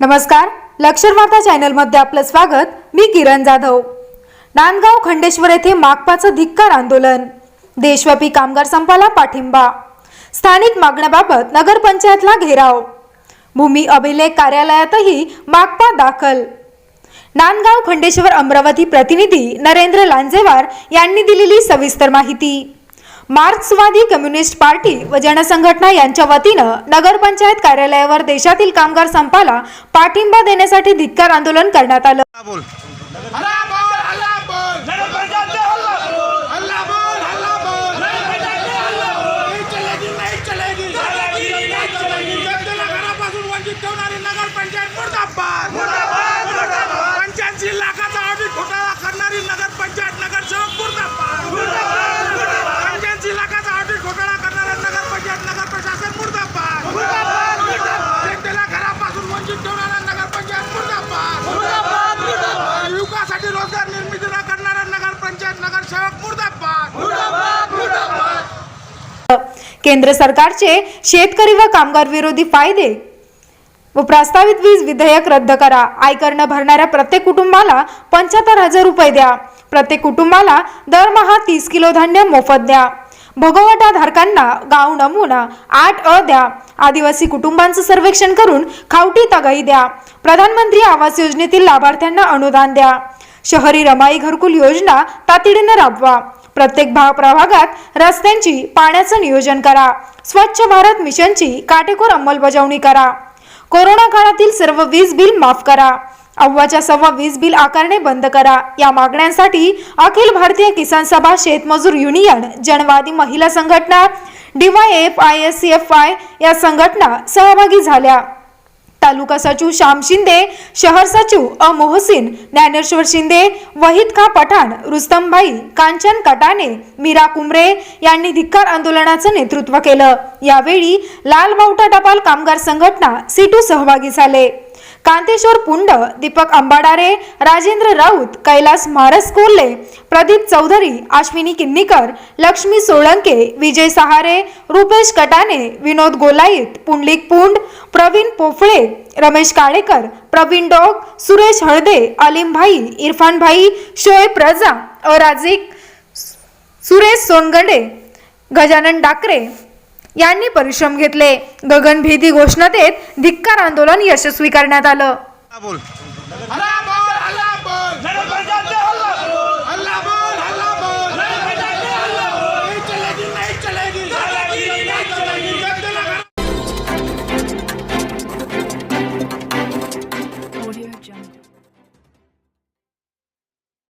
नमस्कार लक्षर वार्ता चॅनलमध्ये आपलं स्वागत. मी किरण जाधव. नांदगाव खंडेश्वर येथे मागपाचं धिक्कार आंदोलन. देशव्यापी कामगार संपाला पाठिंबा. स्थानिक मागण्याबाबत नगरपंचायतला घेराव. भूमी अभिलेख कार्यालयातही मागपा दाखल. नांदगाव खंडेश्वर अमरावती प्रतिनिधी नरेंद्र लांजेवार यांनी दिलेली सविस्तर माहिती. मार्क्सवादी कम्युनिस्ट पार्टी व जनसंघटना यांच्या वतीनं नगरपंचायत कार्यालयावर देशातील कामगार संपाला पाठिंबा देण्यासाठी धिक्कार आंदोलन करण्यात आलं. रोजगार निर्मिती न करणारा नगर पंचायत नगरसेवक मुर्दाबाद. केंद्र सरकारचे शेतकरी व कामगार विरोधी फायदे व प्रस्तावित वीज विधेयक रद्द करा. आयकर न भरणाऱ्या प्रत्येक कुटुंबाला पंच्याहत्तर हजार रुपये द्या. प्रत्येक कुटुंबाला दरमहा तीस किलो धान्य मोफत द्या. भोगवटा धारकांना गाव नमुना आठ अ द्या. आदिवासी कुटुंबांचं सर्वेक्षण करून खावटी तगाई द्या. प्रधानमंत्री आवास योजनेतील लाभार्थ्यांना अनुदान द्या. शहरी रमाई घरकुल योजना तातडीनं राबवा. प्रत्येक भाग प्रभागात रस्त्यांची पाण्याचं नियोजन करा. स्वच्छ भारत मिशनची काटेकोर अंमलबजावणी करा. कोरोना काळातील सर्व वीज बिल माफ करा. अव्वाच्या सव्वा वीज बिल आकारणे बंद करा. या मागण्यांसाठी अखिल भारतीय किसान सभा शेतमजूर union Janwadi Mahila Sanghatana DYFI S F I या संघटना सहभागी झाल्या. तालुका सचिव श्याम शिंदे शहर सचिव अ मोहसिन ज्ञानेश्वर शिंदे वहीद खा पठाण रुस्तमभाई कांचन कटाने मीरा कुमरे यांनी धिक्कार आंदोलनाचं नेतृत्व केलं. यावेळी लाल बावटा टपाल कामगार संघटना सीटू सहभागी झाले. कांतेश्वर पुंड दीपक अंबाडारे राजेंद्र राऊत कैलास मारस कोल्हे प्रदीप चौधरी अश्विनी किन्नीकर लक्ष्मी सोळंके विजय सहारे रुपेश कटाने विनोद गोलाईत पुंडलिक पुंड प्रवीण पोफळे रमेश काळेकर प्रवीण डोग सुरेश हळदे अलीम भाई इरफान भाई शोएब रजा अराजिक सुरेश सोनगडे गजानन डाकरे यांनी परिश्रम घेतले. गगनभेदी घोषणा देत धिक्कार आंदोलन यशस्वी करण्यात आलं.